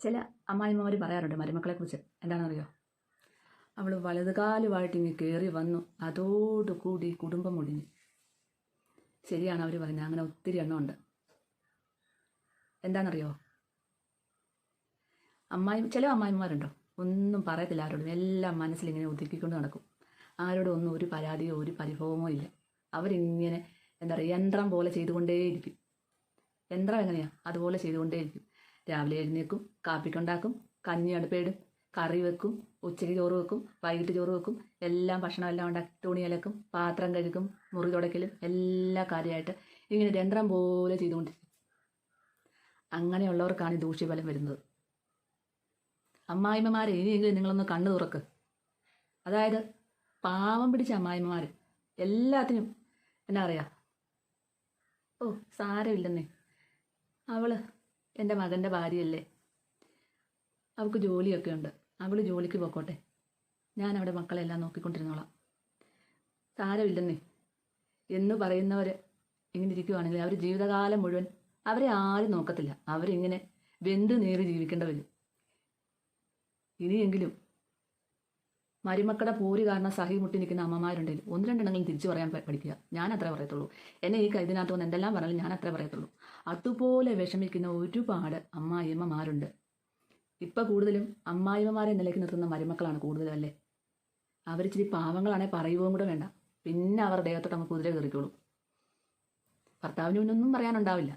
ചില അമ്മായിമ്മമാർ പറയാറുണ്ട് മരുമക്കളെക്കുറിച്ച്. എന്താണെന്നറിയോ? അവൾ വലതുകാലുമായിട്ട് ഇങ്ങ് കയറി വന്നു. അതോടുകൂടി കുടുംബം ഒടിഞ്ഞു ശരിയാണ് അവർ പറഞ്ഞത്. അങ്ങനെ ഒത്തിരി എണ്ണമുണ്ട്. എന്താണെന്നറിയോ? അമ്മായി ചില അമ്മായിമാരുണ്ടോ ഒന്നും പറയത്തില്ല ആരോടും. എല്ലാം മനസ്സിലിങ്ങനെ ഒതുക്കിക്കൊണ്ട് നടക്കും. ആരോടും ഒന്നും ഒരു പരാതിയോ ഒരു പരിഭവമോ ഇല്ല. അവരിങ്ങനെ എന്താ പറയുക യന്ത്രം പോലെ ചെയ്തുകൊണ്ടേയിരിക്കും. യന്ത്രം എങ്ങനെയാണ് അതുപോലെ ചെയ്തുകൊണ്ടേയിരിക്കും. രാവിലെ എഴുന്നേക്കും കാപ്പിക്കുണ്ടാക്കും കഞ്ഞി അടുപ്പേടും കറി വെക്കും ഉച്ചയ്ക്ക് ചോറ് വെക്കും വൈകിട്ട് ചോറ് വെക്കും എല്ലാം ഭക്ഷണം എല്ലാം ഉണ്ടാക്കി തുണി അലക്കും പാത്രം കഴുകും മുറി തുടയ്ക്കലും എല്ലാ കാര്യമായിട്ട് ഇങ്ങനെ യന്ത്രം പോലെ ചെയ്തുകൊണ്ടിരിക്കും. അങ്ങനെയുള്ളവർക്കാണ് ഈ ദൂഷ്യഫലം വരുന്നത്. അമ്മായിമ്മമാരെ ഇനിയെങ്കിലും നിങ്ങളൊന്ന് കണ്ണു തുറക്ക്. അതായത് പാവം പിടിച്ച അമ്മായിമ്മമാർ എല്ലാത്തിനും എന്നാ പറയുക ഓ സാരമില്ലെന്നേ. അവൾ എന്റെ മകന്റെ ഭാര്യയല്ലേ? അവൾക്ക് ജോലിയൊക്കെ ഉണ്ട്. അവൾ ജോലിക്ക് പോക്കോട്ടെ. ഞാൻ അവിടെ മക്കളെല്ലാം നോക്കിക്കൊണ്ടിരുന്നോളാം. സാരമില്ലെന്നേ. എന്ന് പറയുന്നവർ ഇങ്ങനെ ഇരിക്കുവാണെങ്കിൽ അവർ ജീവിതകാലം മുഴുവൻ അവരെ ആരും നോക്കത്തില്ല. അവരിങ്ങനെ വെന്ത് നേറി ജീവിക്കേണ്ടവരും. ഇനിയെങ്കിലും മരുമക്കളുടെ പോര് കാരണം സഹി മുട്ടി നിൽക്കുന്ന അമ്മമാരുണ്ടെങ്കിൽ ഒന്ന് രണ്ടെണ്ണങ്ങളും തിരിച്ചു പറയാൻ പഠിക്കുക. ഞാൻ അത്രേ പറയത്തുള്ളൂ. എന്നെ ഈ ഇതിനകത്ത് വന്ന് എന്തെല്ലാം പറഞ്ഞാലും ഞാൻ അത്രേ പറയത്തുള്ളൂ. അതുപോലെ വിഷമിക്കുന്ന ഒരുപാട് അമ്മായിയമ്മമാരുണ്ട്. ഇപ്പം കൂടുതലും അമ്മായിമ്മമാരെ നിലയ്ക്ക് നിർത്തുന്ന മരുമക്കളാണ് കൂടുതലും അല്ലേ അവരിച്ചിരി പാവങ്ങളാണെ പറയുകയും കൂടെ വേണ്ട. പിന്നെ അവർ ദേഹത്തോട്ട് അങ്ങ് കുതിര കയറിക്കോളും. ഭർത്താവിന് മുന്നൊന്നും പറയാനുണ്ടാവില്ല.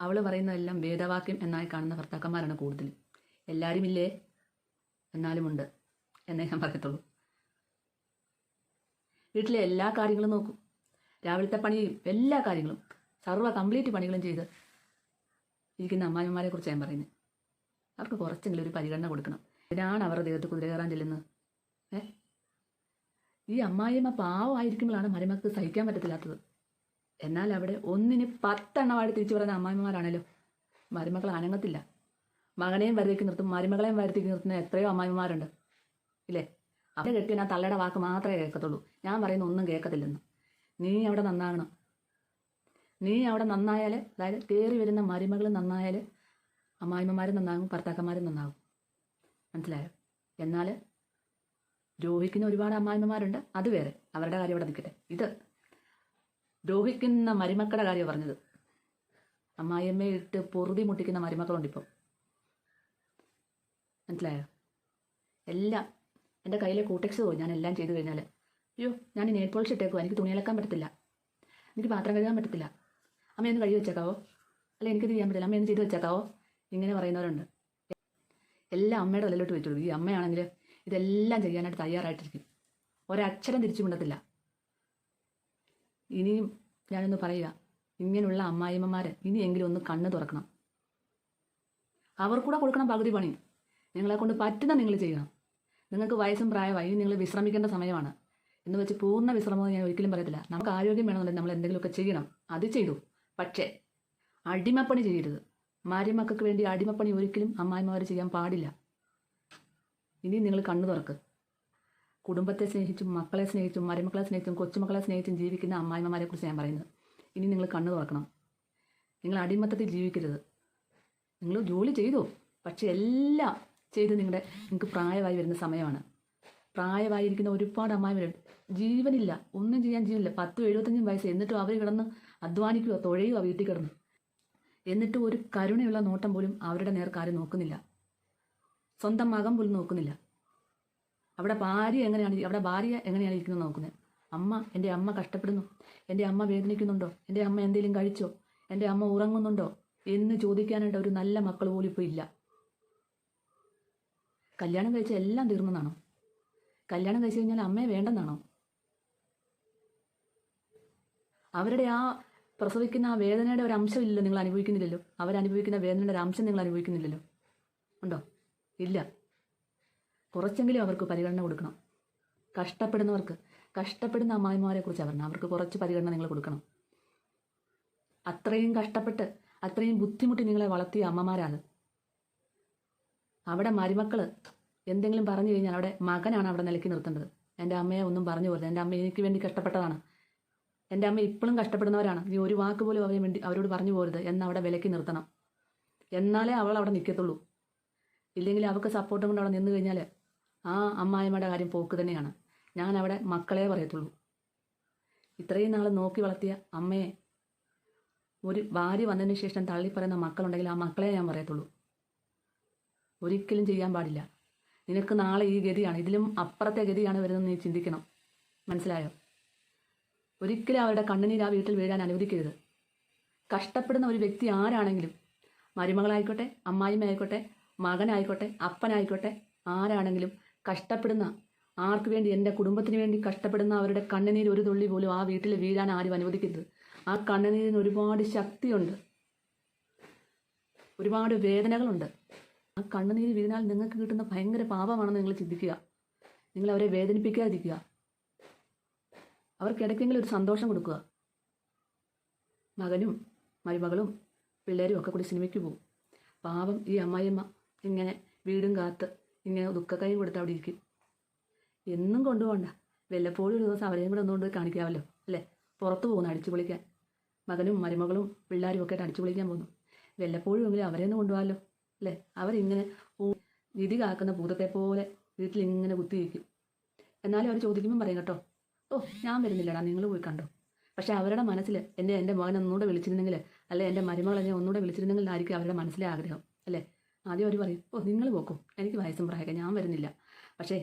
അവൾ പറയുന്നതെല്ലാം വേദവാക്യം എന്നായി കാണുന്ന ഭർത്താക്കന്മാരാണ് കൂടുതൽ എല്ലാവരും ഇല്ലേ എന്നാലും ഉണ്ട് എന്നേ ഞാൻ പറയത്തുള്ളൂ. വീട്ടിലെ എല്ലാ കാര്യങ്ങളും നോക്കും. രാവിലത്തെ പണിയും എല്ലാ കാര്യങ്ങളും സർവ കംപ്ലീറ്റ് പണികളും ചെയ്ത് ഇരിക്കുന്ന അമ്മായിമാരെ കുറിച്ച് ഞാൻ പറയുന്നത് അവർക്ക് കുറച്ചെങ്കിലും ഒരു പരിഗണന കൊടുക്കണം. ഇതിനാണ് അവർ ദേഹത്ത് കുതിര കയറാൻ ചെല്ലുന്നത്. ഏ? ഈ അമ്മായിയമ്മ പാവമായിരിക്കുമ്പോഴാണ് മരുമക്ക് സഹിക്കാൻ പറ്റത്തില്ലാത്തത്. എന്നാൽ അവിടെ ഒന്നിന് പത്തെണ്ണമായിട്ട് തിരിച്ചു പറയുന്ന അമ്മായിമാരാണല്ലോ മരുമക്കൾ അനങ്ങത്തില്ല. മകനെയും വരുത്തേക്ക് നിർത്തും മരുമകളെയും വരുത്തേക്ക് നിർത്തുന്ന എത്രയോ അമ്മായിമാരുണ്ട് ഇല്ലേ? അവരെ കെട്ടി ഞാൻ തള്ളയുടെ വാക്ക് മാത്രമേ കേൾക്കത്തുള്ളൂ. ഞാൻ പറയുന്ന ഒന്നും കേൾക്കത്തില്ലെന്ന്. നീ അവിടെ നന്നാകണം. നീ അവിടെ നന്നായാൽ അതായത് കയറി വരുന്ന മരുമകൾ നന്നായാൽ അമ്മായിമ്മമാരും നന്നാകും ഭർത്താക്കന്മാരും നന്നാകും. മനസ്സിലായോ? എന്നാൽ ദ്രോഹിക്കുന്ന ഒരുപാട് അമ്മായിമ്മമാരുണ്ട്. അത് വേറെ. അവരുടെ കാര്യം അവിടെ നിൽക്കട്ടെ. ഇത് ദ്രോഹിക്കുന്ന മരുമക്കളുടെ കാര്യം പറഞ്ഞത്. അമ്മായിയമ്മയെ ഇട്ട് പൊറുതി മുട്ടിക്കുന്ന മരുമക്കളുണ്ട് ഇപ്പം. മനസ്സിലായോ? എല്ലാം എന്റെ കയ്യിലെ കൂട്ടെക്സ് പോയി. ഞാൻ എല്ലാം ചെയ്തു കഴിഞ്ഞാൽ അയ്യോ ഞാൻ ഈ നെയിൽ പോളിഷ് ഇട്ടേക്കുവാ. എനിക്ക് തുണി അലക്കാൻ പറ്റത്തില്ല. എനിക്ക് പാത്രം കഴുകാൻ പറ്റത്തില്ല. അമ്മ ഒന്ന് കഴുകി വെച്ചേക്കാവോ? അല്ല എനിക്കിത് ചെയ്യാൻ പറ്റില്ല. അമ്മ ഒന്ന് ചെയ്ത് വെച്ചേക്കാവോ? ഇങ്ങനെ പറയുന്നവരുണ്ട്. എല്ലാം അമ്മയുടെ തലയിലോട്ട് വെച്ചോളൂ ഈ അമ്മയാണെങ്കിൽ ഇതെല്ലാം ചെയ്യാനായിട്ട് തയ്യാറായിട്ടിരിക്കും. ഒരക്ഷരം തിരിച്ചു കൊണ്ടത്തില്ല ഇനിയും ഞാനൊന്ന് പറയുക. ഇങ്ങനെയുള്ള അമ്മായിമ്മമാർ ഇനിയെങ്കിലും ഒന്ന് കണ്ണ് തുറക്കണം. അവർക്കൂടെ കൊടുക്കണം പകുതി പണി. നിങ്ങളെ കൊണ്ട് പറ്റുന്ന നിങ്ങൾ ചെയ്യണം. നിങ്ങൾക്ക് വയസ്സും പ്രായമായി നിങ്ങൾ വിശ്രമിക്കേണ്ട സമയമാണ്. എന്ന് വെച്ച് പൂർണ വിശ്രമം ഞാൻ ഒരിക്കലും പറയത്തില്ല. നമുക്ക് ആരോഗ്യം വേണമെന്നുണ്ടെങ്കിൽ നമ്മൾ എന്തെങ്കിലുമൊക്കെ ചെയ്യണം. അത് ചെയ്തു. പക്ഷേ അടിമപ്പണി ചെയ്യരുത്. മാര്യമക്കൾക്ക് വേണ്ടി അടിമപ്പണി ഒരിക്കലും അമ്മായിമാർ ചെയ്യാൻ പാടില്ല. ഇനി നിങ്ങൾ കണ്ണു തുറക്ക്. കുടുംബത്തെ സ്നേഹിച്ചും മക്കളെ സ്നേഹിച്ചും മരുമക്കളെ സ്നേഹിച്ചും കൊച്ചുമക്കളെ സ്നേഹിച്ചും ജീവിക്കുന്ന അമ്മായിമ്മമാരെ കുറിച്ച് ഞാൻ പറയുന്നത്. ഇനി നിങ്ങൾ കണ്ണു തുറക്കണം. നിങ്ങൾ അടിമത്തത്തിൽ ജീവിക്കരുത്. നിങ്ങൾ ജോലി ചെയ്തു. പക്ഷെ എല്ലാം ചെയ്ത് നിങ്ങളുടെ നിങ്ങൾക്ക് പ്രായമായി വരുന്ന സമയമാണ്. പ്രായമായിരിക്കുന്ന ഒരുപാട് അമ്മായിമാരുണ്ട്. ജീവനില്ല. ഒന്നും ചെയ്യാൻ ജീവനില്ല. പത്തും എഴുപത്തഞ്ചും വയസ്സ്. എന്നിട്ടും അവർ കിടന്ന് അധ്വാനിക്കുക തുഴയുക വീട്ടിൽ കിടന്നു. എന്നിട്ടും ഒരു കരുണയുള്ള നോട്ടം പോലും അവരുടെ നേർക്കാരും നോക്കുന്നില്ല. സ്വന്തം മകൻ പോലും നോക്കുന്നില്ല. അവിടെ ഭാര്യ എങ്ങനെയാണ് അവിടെ ഭാര്യ എങ്ങനെയാണ് ഇരിക്കുന്നത് നോക്കുന്നത്? അമ്മ എന്റെ അമ്മ കഷ്ടപ്പെടുന്നു. എന്റെ അമ്മ വേദനിക്കുന്നുണ്ടോ? എന്റെ അമ്മ എന്തെങ്കിലും കഴിച്ചോ? എന്റെ അമ്മ ഉറങ്ങുന്നുണ്ടോ? എന്ന് ചോദിക്കാനായിട്ട് ഒരു നല്ല മക്കൾ പോലും ഇപ്പോൾ ഇല്ല. കല്യാണം കഴിച്ച എല്ലാം തീർന്നെന്നാണോ കല്യാണം കഴിച്ചു കഴിഞ്ഞാൽ അമ്മയെ വേണ്ടെന്നാണോ? അവരുടെ ആ പ്രസവിക്കുന്ന ആ വേദനയുടെ ഒരു അംശമില്ലല്ലോ നിങ്ങൾ അനുഭവിക്കുന്നില്ലല്ലോ? അവരനുഭവിക്കുന്ന വേദനയുടെ ഒരു അംശം നിങ്ങൾ അനുഭവിക്കുന്നില്ലല്ലോ? ഉണ്ടോ? ഇല്ല. കുറച്ചെങ്കിലും അവർക്ക് പരിഗണന കൊടുക്കണം. കഷ്ടപ്പെടുന്നവർക്ക് കഷ്ടപ്പെടുന്ന അമ്മായിമാരെ കുറിച്ച് അവരണം അവർക്ക് കുറച്ച് പരിഗണന നിങ്ങൾ കൊടുക്കണം. അത്രയും കഷ്ടപ്പെട്ട് അത്രയും ബുദ്ധിമുട്ടി നിങ്ങളെ വളർത്തിയ അമ്മമാരാണ്. അവിടെ മരുമക്കൾ എന്തെങ്കിലും പറഞ്ഞു കഴിഞ്ഞാൽ അവിടെ മകനാണ് അവിടെ നിലയ്ക്ക് നിർത്തേണ്ടത്. എന്റെ അമ്മയെ ഒന്നും പറഞ്ഞു പോരുത്. എന്റെ അമ്മ എനിക്ക് വേണ്ടി കഷ്ടപ്പെട്ടതാണ്. എന്റെ അമ്മ ഇപ്പോഴും കഷ്ടപ്പെടുന്നവരാണ്. നീ ഒരു വാക്ക് പോലും അവരെ വേണ്ടി അവരോട് പറഞ്ഞു പോരുത് എന്ന് അവിടെ വിലക്ക് നിർത്തണം. എന്നാലേ അവൾ അവിടെ നിൽക്കത്തുള്ളൂ. ഇല്ലെങ്കിൽ അവൾക്ക് സപ്പോർട്ടും കൊണ്ട് അവിടെ നിന്ന് കഴിഞ്ഞാൽ ആ അമ്മായിമ്മയുടെ കാര്യം പോക്ക് തന്നെയാണ്. ഞാൻ അവിടെ മക്കളെ പറയത്തുള്ളൂ. ഇത്രയും നാൾ നോക്കി വളർത്തിയ അമ്മയെ ഒരു ഭാര്യ വന്നതിന് ശേഷം തള്ളി പറയുന്ന മക്കളുണ്ടെങ്കിൽ ആ മക്കളെ ഞാൻ പറയത്തുള്ളൂ. ഒരിക്കലും ചെയ്യാൻ പാടില്ല. നിനക്ക് നാളെ ഈ ഗതിയാണ്. ഇതിലും അപ്പുറത്തെ ഗതിയാണ് വരുന്നത് നീ ചിന്തിക്കണം. മനസ്സിലായോ? ഒരിക്കലും അവരുടെ കണ്ണുനീര് ആ വീട്ടിൽ വീഴാൻ അനുവദിക്കരുത്. കഷ്ടപ്പെടുന്ന ഒരു വ്യക്തി ആരാണെങ്കിലും മരുമകളായിക്കോട്ടെ അമ്മായിമ്മയായിക്കോട്ടെ മകനായിക്കോട്ടെ അപ്പനായിക്കോട്ടെ ആരാണെങ്കിലും കഷ്ടപ്പെടുന്ന ആർക്ക് വേണ്ടി എന്റെ കുടുംബത്തിന് വേണ്ടി കഷ്ടപ്പെടുന്ന അവരുടെ കണ്ണുനീര് ഒരു തുള്ളി പോലും ആ വീട്ടിൽ വീഴാൻ ആരും അനുവദിക്കരുത്. ആ കണ്ണുനീരിന് ഒരുപാട് ശക്തിയുണ്ട്. ഒരുപാട് വേദനകളുണ്ട്. ആ കണ്ണുനീര് വീണാൽ നിങ്ങൾക്ക് കിട്ടുന്ന ഭയങ്കര പാപമാണെന്ന് നിങ്ങൾ ചിന്തിക്കുക. നിങ്ങൾ അവരെ വേദനിപ്പിക്കാതിരിക്കുക. അവർക്കിടയ്ക്കെങ്കിലും ഒരു സന്തോഷം കൊടുക്കുക. മകനും മരുമകളും പിള്ളേരും ഒക്കെ കൂടി സിനിമയ്ക്ക് പോകും. പാപം ഈ അമ്മായിയമ്മ ഇങ്ങനെ വീടും കാത്ത് ഇങ്ങനെ ദുഃഖക്കൈയും കൊടുത്ത് അവിടെ ഇരിക്കും. എന്നും കൊണ്ടുപോകണ്ട. വല്ലപ്പോഴും ഒരു ദിവസം അവരെയും കൂടെ ഒന്നുകൊണ്ട് കാണിക്കാമല്ലോ അല്ലേ? പുറത്തു പോകുന്നു അടിച്ചു പൊളിക്കാൻ. മകനും മരുമകളും പിള്ളേരും ഒക്കെ അടിച്ചു പൊളിക്കാൻ പോകുന്നു. വല്ലപ്പോഴും എങ്കിലും അവരെയൊന്നും കൊണ്ടുപോകാമല്ലോ. അല്ലേ അവരിങ്ങനെ വിധി കാക്കുന്ന ഭൂതത്തെ പോലെ വീട്ടിൽ ഇങ്ങനെ കുത്തിയിരിക്കും എന്നാലും അവർ ചോദിക്കുമ്പോൾ പറയും കേട്ടോ ഓ ഞാൻ വരുന്നില്ലടാ നിങ്ങൾ പോയി കണ്ടോ? പക്ഷെ അവരുടെ മനസ്സിൽ എന്നെ എന്റെ മകൻ ഒന്നുകൂടെ വിളിച്ചിരുന്നെങ്കിൽ അല്ലെ എന്റെ മരുമകൾ എന്നെ ഒന്നുകൂടെ വിളിച്ചിരുന്നെങ്കിൽ ആയിരിക്കും അവരുടെ മനസ്സിലെ ആഗ്രഹം അല്ലേ? ആദ്യം അവർ പറയും ഓ നിങ്ങൾ പോക്കും എനിക്ക് വയസ്സും പ്രായക്കാം ഞാൻ വരുന്നില്ല. പക്ഷേ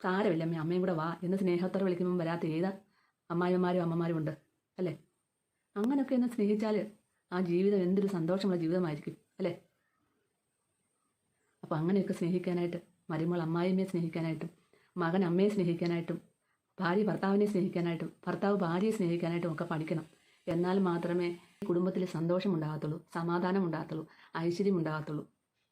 സാരമില്ല അമ്മ അമ്മയും കൂടെ വാ എന്ന് സ്നേഹത്തോടെ വിളിക്കുമ്പോൾ വരാത്ത ഏതാ? അമ്മായിമാരും അമ്മമാരും ഉണ്ട് അല്ലേ? അങ്ങനെയൊക്കെ എന്നെ സ്നേഹിച്ചാൽ ആ ജീവിതം എന്തൊരു സന്തോഷമുള്ള ജീവിതമായിരിക്കും അല്ലേ? അപ്പോൾ അങ്ങനെയൊക്കെ സ്നേഹിക്കാനായിട്ട് മരുമകൾ അമ്മായിമ്മയെ സ്നേഹിക്കാനായിട്ടും മകൻ അമ്മയെ സ്നേഹിക്കാനായിട്ടും ഭാര്യ ഭർത്താവിനെ സ്നേഹിക്കാനായിട്ടും ഭർത്താവ് ഭാര്യയെ സ്നേഹിക്കാനായിട്ടും ഒക്കെ പഠിക്കണം. എന്നാൽ മാത്രമേ കുടുംബത്തിൽ സന്തോഷം ഉണ്ടാകത്തുള്ളൂ സമാധാനം ഉണ്ടാകത്തുള്ളൂ ഐശ്വര്യം ഉണ്ടാകത്തുള്ളൂ